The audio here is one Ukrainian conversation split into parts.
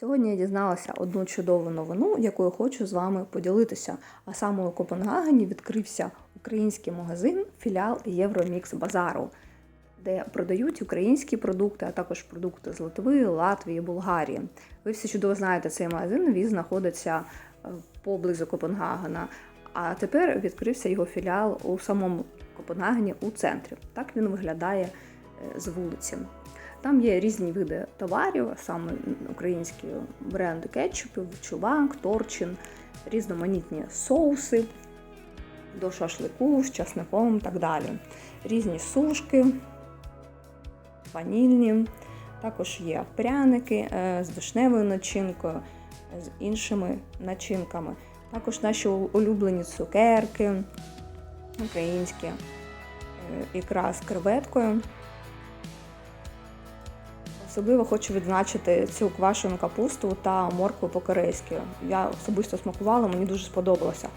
Сьогодні я дізналася одну чудову новину, якою хочу з вами поділитися. А саме у Копенгагені відкрився український магазин, філіал Євромікс Базару, де продають українські продукти, а також продукти з Литви, Латвії, Болгарії. Ви всі чудово знаєте цей магазин. Він знаходиться е, поблизу Копенгагена. А тепер відкрився його філіал у самому Копенгагені у центрі. Так він виглядає е, з вулиці. Там є різні види товарів, саме українські бренди кетчупів, чувак, торчин, різноманітні соуси до шашлику з часником і так далі. Різні сушки, ванільні. Також є пряники е, з вишневою начинкою, з іншими начинками. Також наші улюблені цукерки, українські, е, ікра з креветкою. Особливо хочу відзначити цю квашену капусту та моркву по-корейськи. Я особисто смакувала, мені дуже сподобалося.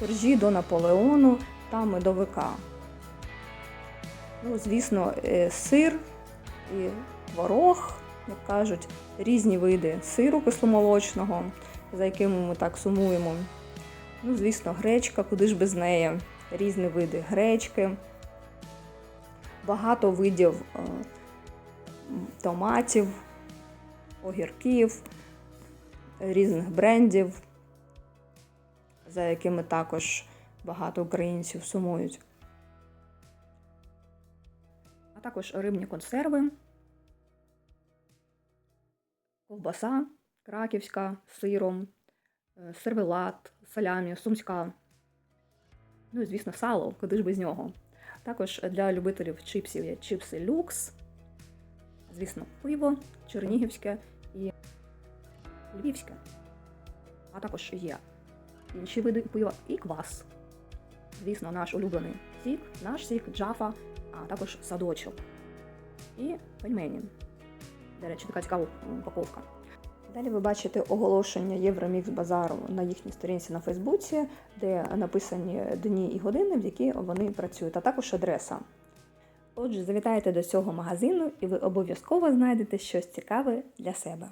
Коржі до Наполеону та медовика. Ну, звісно, е, сир і творог, як кажуть, різні види сиру кисломолочного, за якими ми так сумуємо. Ну, звісно, гречка, куди ж без неї, різні види гречки, багато видів. Томатів, огірків, різних брендів, за якими також багато українців сумують. А також рибні консерви, ковбаса краківська з сиром, е, сервелат, салямі, сумська. Ну і, звісно, сало, куди ж без нього. Також для любителів чипсів є чипси люкс звісно, пиво, чернігівське і львівське. А також є інші види пива і квас. Звісно, наш улюблений сік, наш сік, джафа, а також садочок. І пельмені. До речі, така цікава упаковка. Далі ви бачите оголошення Євромікс базару на їхній сторінці на Фейсбуці, де написані дні і години, в які вони працюють, а також адреса. Отже, завітайте до цього магазину і ви обов'язково знайдете щось цікаве для себе.